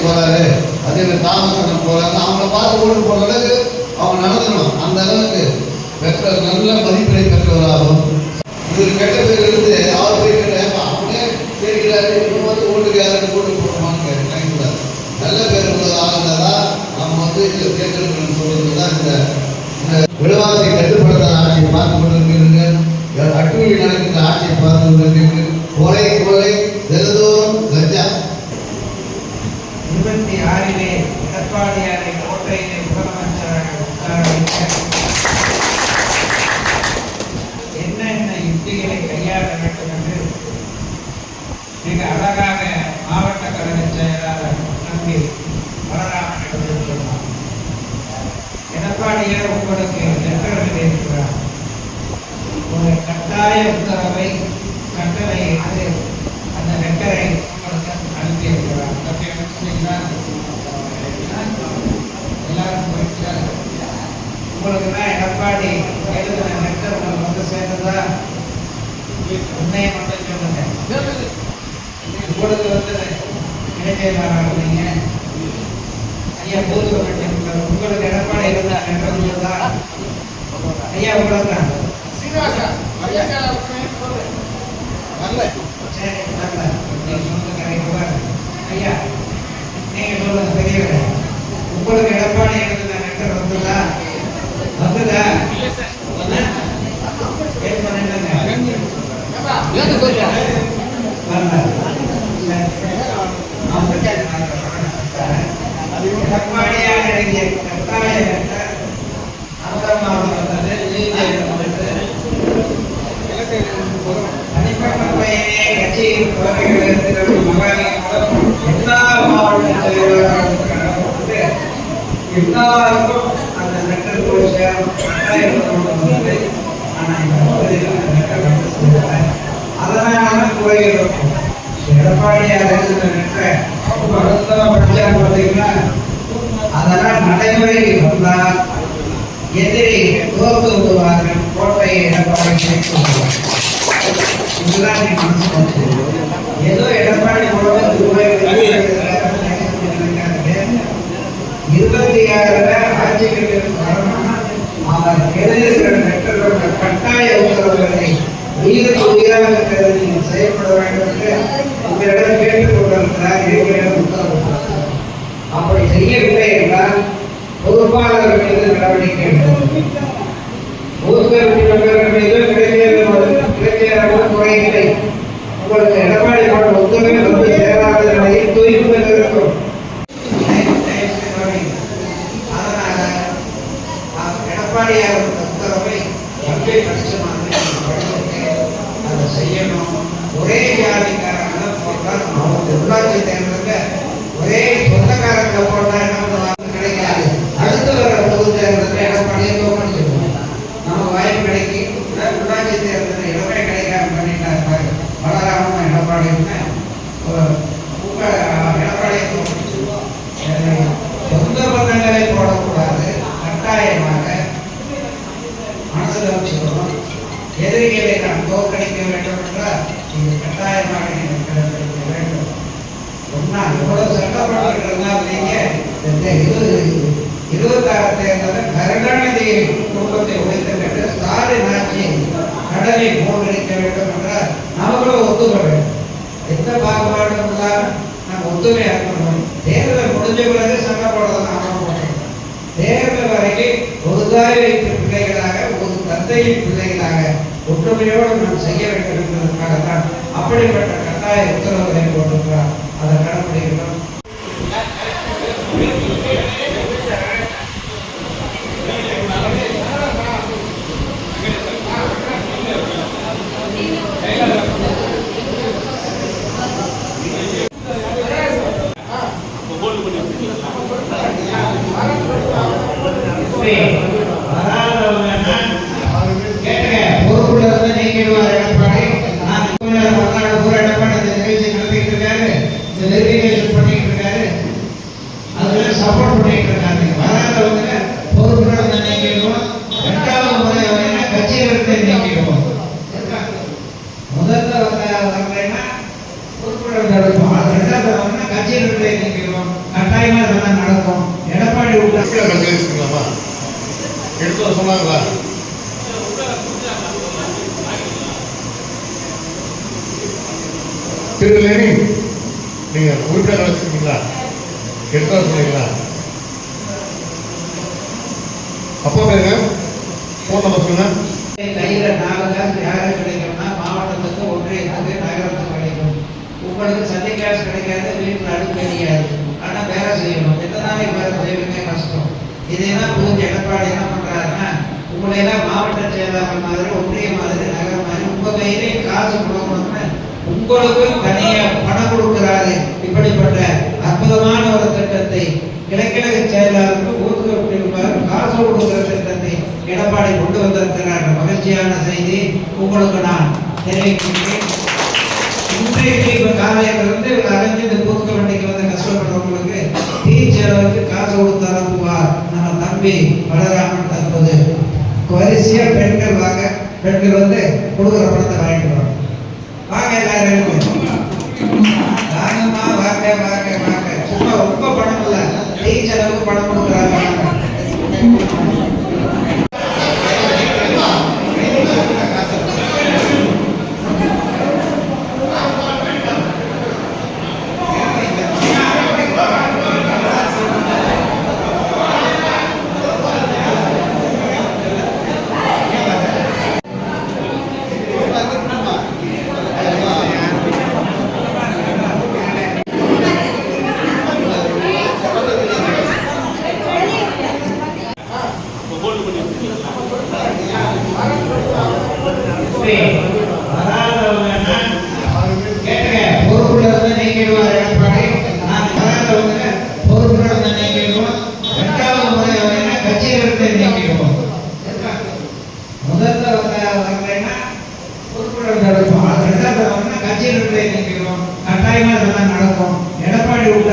போறாரு. அதே மாதிரி தாமசம் போறாங்க அவங்கள பார்த்து ஓட்டு போன அளவுக்கு அவங்க நடந்துக்கணும். அந்த அளவுக்கு பெற்ற நல்ல மதிப்பீடை பெற்றவராகும் இது கெட்ட பேர் இருந்து அவர் போய் கேட்ட அவனே கேட்கிறாரு இவங்க வந்து ஓட்டுக்கு யாராவது ஓட்டு போடுமான்னு கேட்கக்கூடாது நல்ல பேர் உள்ளது ஆகுனதா நம்ம வந்து இதை தேர்ந்தெடுக்கணும்னு சொல்றது தான் இந்த விழுவாசி கட்டுப்படுத்த ஆட்சியை பார்த்து கொண்டிருக்கிறீங்க அட்டுமொழி நடக்கின்ற ஆட்சியை பார்த்து கொண்டிருக்கிறீங்க கொலை கொலை எடப்பாடியார் உங்களுக்கு லெட்டர் எழுதியிருக்கிறார் ஒரு கட்டாய உத்தரவை கட்டளை அது அந்த லெட்டரை உங்களுக்கு அனுப்பியிருக்கிறார் எல்லாரும் போயிட்டு உங்களுக்கு தான் எடப்பாடி எழுதின லெட்டர் உங்களுக்கு வந்து சேர்ந்ததா உண்மையை மட்டும் சொல்லுங்க உங்களுக்கு வந்து இணைச்செயலாளர் இருந்தீங்க ஐயா பூத்து உங்களுக்கு எடப்பாடி எழுதின லெட்டர் வந்ததா ஐயா உங்களுக்கு சரி. ஐயா, நீங்க சொல்லுங்க பெரியவரே. உங்களுக்கு எடப்பாடி எழுதின letter வந்ததா? எல்லாருக்கும் அந்த லெட்டர் போய் சேரும் கட்டாயம் வந்தது ஆனால் இந்த பகுதியில் அந்த லெட்டர் வந்து அதனால எடப்பாடியார் எழுதின லெட்டரை பார்த்தீங்கன்னா ஆட்சிக்கு அவர் லெட்டரோட கட்டாய உத்தரவுகளை உயிருக்கு உயிராக கருதி செயல்பட வேண்டும் என்று உங்களிடம் எங்களிடம் அப்படி செய்யவில்லை என்றால் பொறுப்பாளர் மீது நடவடிக்கை எடுக்கும் ஊர்கர் மீது கிடைக்கிற குறைகளை உங்களுக்கு எடப்பாடி போன்ற ஒத்துமை வந்து சேராத நிலையில் தூய்மை இருக்கும் அதனால எடப்பாடியார் உத்தரவை எப்படி படிச்ச மாதிரி படிச்சுட்டு அதை செய்யணும் ஒரே ஜாதிக்காரங்களை போட்டால் அவங்க உள்ளாட்சி தேர்தலில் ஒரே சொந்தக்காரங்க போட்டால் என்ன பண்ணுவாங்க? கிடைக்காது. அடுத்து வர பொது தேர்தலில் எடப்பாடியை தோக்கடிச்சிருவோம் நமக்கு வாய்ப்பு கிடைக்கி உள்ளாட்சி தேர்தலில் இடமே கிடைக்காம பண்ணிட்டார் பலராமன் எடப்பாடின்னு உங்க எடப்பாடியை சொந்த பந்தங்களை போடக்கூடாது. கட்டாயமாக மனசில் வச்சுக்கணும். எதிரிகளை நாம் தோற்கடிக்க வேண்டும் என்றால் இது கட்டாயமாக நீங்கள் கடைபிடிக்க வேண்டும் எவ்வளவு சட்டப்பட்டு இருந்தால் நீங்க இந்த இருபது இருபத்தாறு தேர்தலில் கருணாநிதி குடும்பத்தை ஒழித்து விட்டு ஸ்டாலின் ஆட்சியை கடலில் மூழ்கடிக்க வேண்டும் என்றால் நமக்குள்ள ஒத்துக்க எந்த பாகுபாடும் இல்லாமல் நம்ம இருக்கணும் தேர்தல் முடிஞ்ச பிறகு சண்டை போடுறதுன்னு ஆரம்பம் தேர்தல் வரைக்கும் ஒரு தாய் வைத்த பிள்ளைகளாக ஒரு தந்தையின் பிள்ளைகளாக ஒற்றுமையோடு நாம் செய்ய வேண்டும் என்பதற்காக தான் அப்படிப்பட்ட கட்டாய உத்தரவுகளை போட்டிருக்கிறார். அதை கடைபிடிக்கணும் வராதவங்கன்னா கேட்டுங்க பொறுப்புல இருந்து நீக்கிடுவார் எடப்பாடி நான் இப்ப தமிழ்நாடு பூரா எடப்பாடி இந்த நிகழ்ச்சி நடத்திட்டு இருக்காரு இந்த வெரிஃபிகேஷன் பண்ணிட்டு இருக்காரு அதுல சப்போர்ட் பண்ணிட்டு இருக்காங்க. வராதவங்க பொறுப்புல இருந்து ரெண்டாவது முறை வரீங்கன்னா கட்சியை விட்டு முதல்ல வரலைன்னா பொறுப்புல இருந்து ரெண்டாவது வரணும்னா கட்சியை விட்டு இதெல்லாம் நடக்கும். எடப்பாடி விட்டா எடுத்து சொன்னாங்களா? திரு லெனின் நீங்க உறுப்பினர் வச்சிருக்கீங்களா? எடுத்து சொன்னீங்களா அப்பா பேருங்க ஃபோன் நம்பர் சொல்லுங்க. கையில நாலு காசு யாருக்கு கிடைக்கும்னா மாவட்டத்துக்கு ஒன்றியத்துக்கு நகரத்துக்கு கிடைக்கும். உங்களுக்கு சந்தை காசு கிடைக்காது வீட்டில் அடுப்பு கிடையாது. ஆனா வேலை செய்யணும். எத்தனை நாளைக்கு வேலை செய்வீங்க? கஷ்டம். இதெல்லாம் புரிஞ்சு எடப்பாடி என்ன பண்றாருன்னா உங்களை மாவட்ட செயலாளர் மாதிரி ஒன்றிய மாதிரி நகரம் மாதிரி உங்க கையிலே காசு கொடுக்கணும்னு இப்பொழுது தனியா பணம் கொடுக்கிறாரு. இப்படிப்பட்ட அற்புதமான ஒரு திட்டத்தை கிழக்கிழக்கு செயலாளருக்கு ஊக்குவிட்டிருப்பார் காசு கொடுக்கிற திட்டத்தை எடப்பாடி கொண்டு வந்திருக்கிறார். மகிழ்ச்சியான செய்தி உங்களுக்கு நான் தெரிவிக்கின்றேன். இன்றைக்கு இப்ப காலையிலிருந்து இவர் அலைஞ்சு இந்த பூத்துக்க வண்டிக்கு வந்து கஷ்டப்படுறவங்களுக்கு டீ செலவுக்கு காசு கொடுத்து அனுப்புவார். நம்ம தம்பி பலராமன் தற்போது. வரிசையா பெண்கள் வாங்க. பெண்கள் வந்து கொடுக்குற பணத்தை வாங்கிட்டு Amen. Amen.